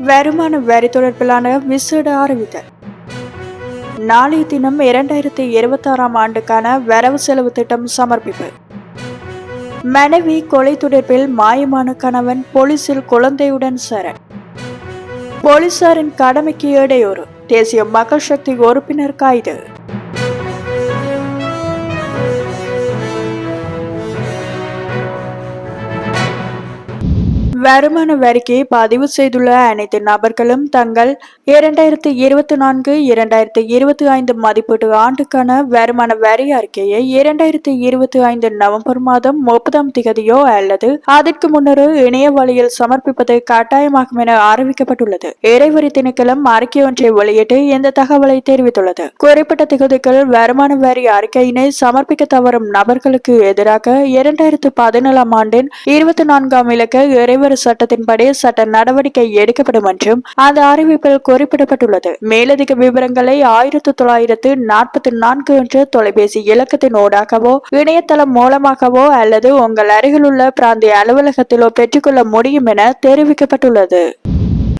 வருமான வரி தொடர்பிலான விசேட அறிவித்தல். நாளைய தினம் இரண்டாயிரத்தி இருபத்தாறாம் ஆண்டுக்கான வரவு செலவு திட்டம் சமர்ப்பிப்பு. மனைவி கொலை தொடர்பில் மாயமான கணவன் போலீசில் குழந்தையுடன் சரண். போலீசாரின் கடமைக்கு இடையூறு. தேசிய மக்கள் சக்தி உறுப்பினர் கைது. வருமான வரிக்கு பதிவு செய்துள்ள அனைத்து நபர்களும் தங்கள் இரண்டாயிரத்தி இருபத்தி நான்கு இரண்டாயிரத்தி இருபத்தி ஐந்து மதிப்பீட்டு ஆண்டுக்கான வருமான வரி அறிக்கையை இரண்டாயிரத்தி இருபத்தி ஐந்து நவம்பர் மாதம் முப்பதாம் திகதியோ அல்லது அதற்கு முன்னரோ இணைய வழியில் சமர்ப்பிப்பது கட்டாயமாகும் என அறிவிக்கப்பட்டுள்ளது. இறைவரி திணைக்களம் அறிக்கை ஒன்றை வெளியிட்டு இந்த தகவலை தெரிவித்துள்ளது. குறிப்பிட்ட திகதிகள் வருமான வரி அறிக்கையினை சமர்ப்பிக்க தவறும் நபர்களுக்கு எதிராக இரண்டாயிரத்து பதினேழாம் ஆண்டின் இருபத்தி நான்காம் இலக்க இறைவரி சட்டத்தின்படி சட்ட நடவடிக்கை எடுக்கப்படும் என்றும் அந்த அறிவிப்பில் குறிப்பிடப்பட்டுள்ளது. மேலதிக விவரங்களை ஆயிரத்தி தொள்ளாயிரத்து நாற்பத்தி நான்கு என்ற தொலைபேசி இலக்கத்தின் ஊடாகவோ இணையதளம் மூலமாகவோ அல்லது உங்கள் அருகிலுள்ள பிராந்திய அலுவலகத்திலோ பெற்றுக்கொள்ள முடியும் என தெரிவிக்கப்பட்டுள்ளது.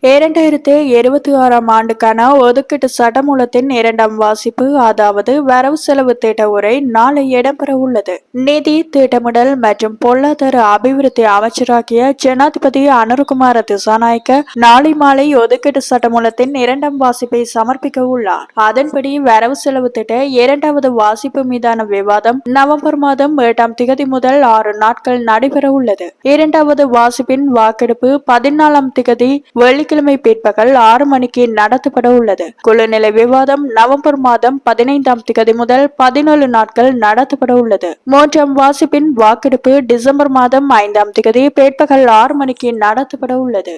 இரண்டாயிரத்தி இருபத்தி ஆறாம் ஆண்டுக்கான ஒதுக்கீட்டு சட்டமூலத்தின் இரண்டாம் வாசிப்பு அதாவது வரவு செலவு திட்ட உரை நாளை இடம்பெற உள்ளது. நிதி திட்டமிடல் மற்றும் பொருளாதார அபிவிருத்தி அமைச்சராகிய ஜனாதிபதி அனுர்குமார திசாநாயக்க நாளை மாலை ஒதுக்கீட்டு சட்டமூலத்தின் இரண்டாம் வாசிப்பை சமர்ப்பிக்க உள்ளார். அதன்படி வரவு செலவு திட்ட இரண்டாவது வாசிப்பு மீதான விவாதம் நவம்பர் மாதம் எட்டாம் திகதி முதல் ஆறு நாட்கள் நடைபெற உள்ளது. இரண்டாவது வாசிப்பின் வாக்கெடுப்பு பதினாலாம் திகதி வெள்ளி வெள்ளிக்கிழமை பிற்பகல் ஆறு மணிக்கு நடத்தப்பட உள்ளது. குழுநிலை விவாதம் நவம்பர் மாதம் பதினைந்தாம் திகதி முதல் பதினேழு நாட்கள் நடத்தப்பட உள்ளது. மூன்றாம் வாசிப்பின் வாக்கெடுப்பு டிசம்பர் மாதம் ஐந்தாம் திகதி பிற்பகல் ஆறு மணிக்கு நடத்தப்பட உள்ளது.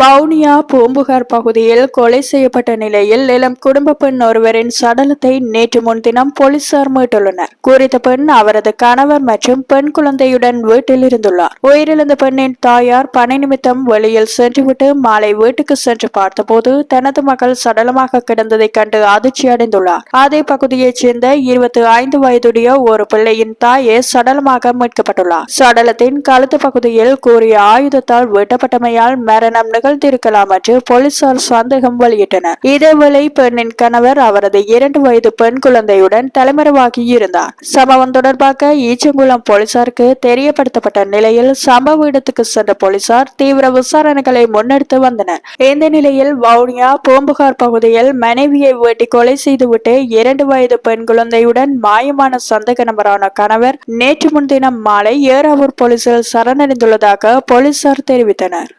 வவுனியா பூம்புகார் பகுதியில் கொலை செய்யப்பட்ட நிலையில் இளம் குடும்ப பெண் ஒருவரின் சடலத்தை நேற்று முன்தினம் போலீசார் மீட்டுள்ளனர். குறித்த பெண் அவரது கணவர் மற்றும் பெண் குழந்தையுடன் வீட்டில் இருந்துள்ளார் உயிரிழந்த பெண்ணின் தாயார் பணி நிமித்தம் வெளியில் சென்றுவிட்டு மாலை வீட்டுக்கு சென்று பார்த்தபோது தனது மகள் சடலமாக கிடந்ததைக் கண்டு அதிர்ச்சி அடைந்துள்ளார். அதே பகுதியைச் சேர்ந்த இருபத்தி ஐந்து வயதுடைய ஒரு பிள்ளையின் தாயே சடலமாக மீட்கப்பட்டுள்ளார். சடலத்தின் கழுத்து பகுதியில் கூறிய ஆயுதத்தால் வெட்டப்பட்டமையால் மரணம் நிகழ்ந்திருக்கலாம் என்று போலீசார் சந்தேகம் வெளியிட்டனர். இதேவேளை பெண்ணின் கணவர் அவரது இரண்டு வயது பெண் குழந்தையுடன் தலைமறைவாகி இருந்தார். சம்பவம் தொடர்பாக ஈச்சங்குளம் போலீசாருக்கு தெரியப்படுத்தப்பட்ட நிலையில் சம்பவ இடத்துக்கு சென்ற போலீசார் தீவிர விசாரணைகளை முன்னெடுத்து வந்தனர். இந்த நிலையில் வவுனியா பூம்புகார் பகுதியில் மனைவியை வெட்டி கொலை செய்துவிட்டு இரண்டு வயது பெண் குழந்தையுடன் மாயமான சந்தேக நபரான கணவர் நேற்று முன்தினம் மாலை ஏறாவூர் போலீசில் சரணடைந்துள்ளதாக போலீசார் தெரிவித்தனர்.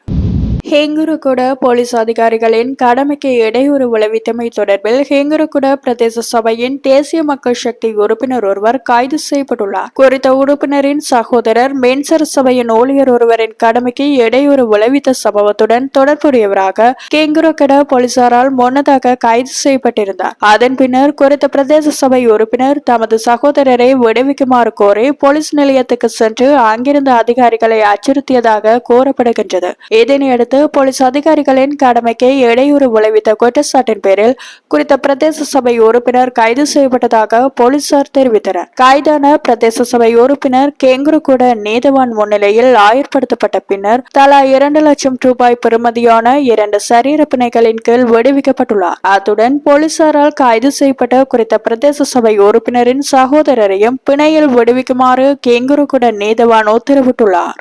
ஹெங்குருகுட போலீஸ் அதிகாரிகளின் கடமைக்கு இடையூறு விளைவித்தமை தொடர்பில் ஹேங்குருகுட பிரதேச சபையின் தேசிய மக்கள் சக்தி உறுப்பினர் ஒருவர் கைது செய்யப்பட்டுள்ளார். குறித்த உறுப்பினரின் சகோதரர் மென்சர் சபையின் ஊழியர் ஒருவரின் கடமைக்கு இடையூறு விளைவித்த சம்பவத்துடன் தொடர்புடையவராக கெங்குருகட போலீசாரால் முன்னதாக கைது செய்யப்பட்டிருந்தார். அதன் பின்னர் குறித்த பிரதேச சபை உறுப்பினர் தமது சகோதரரை விடுவிக்குமாறு கோரி போலீஸ் நிலையத்துக்கு சென்று அங்கிருந்த அதிகாரிகளை அச்சுறுத்தியதாக கூறப்படுகின்றது. இதனையடுத்து போலீஸ் அதிகாரிகளின் கடமைக்கு இடையூறு விளைவித்த குற்றச்சாட்டின் பேரில் குறித்த பிரதேச சபை உறுப்பினர் கைது செய்யப்பட்டதாக போலீசார் தெரிவித்தனர். கைதான பிரதேச சபை உறுப்பினர் கேங்குரு கூட நீதவான் முன்னிலையில் ஆயர்படுத்தப்பட்ட பின்னர் தலா இரண்டு லட்சம் ரூபாய் பெறுமதியான இரண்டு சரீர பிணைகளின் கீழ் விடுவிக்கப்பட்டுள்ளார். அத்துடன் போலீசாரால் கைது செய்யப்பட்ட குறித்த பிரதேச சபை உறுப்பினரின் சகோதரரையும் பிணையில் விடுவிக்குமாறு கேங்குரு கூட நீதவான் உத்தரவிட்டுள்ளார்.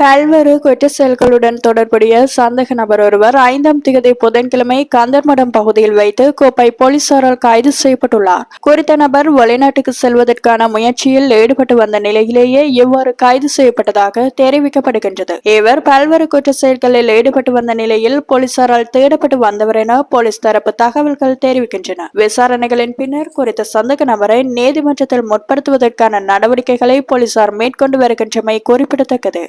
பல்வேறு குற்ற செயல்களுடன் தொடர்புடைய சந்தேக நபர் ஒருவர் ஐந்தாம் திகதி புதன்கிழமை கந்தர்மடம் பகுதியில் வைத்து கோப்பை போலீசாரால் கைது செய்யப்பட்டுள்ளார். குறித்த நபர் வெளிநாட்டுக்கு செல்வதற்கான முயற்சியில் ஈடுபட்டு வந்த நிலையிலேயே இவ்வாறு கைது செய்யப்பட்டதாக தெரிவிக்கப்படுகின்றது. இவர் பல்வேறு குற்ற செயல்களில் ஈடுபட்டு வந்த நிலையில் போலீசாரால் தேடப்பட்டு வந்தவர் என போலீஸ் தரப்பு தகவல்கள் தெரிவிக்கின்றன. விசாரணைகளின் பின்னர் குறித்த சந்தேக நபரை நீதிமன்றத்தில் முற்படுத்துவதற்கான நடவடிக்கைகளை போலீசார் மேற்கொண்டு வருகின்றமை குறிப்பிடத்தக்கது.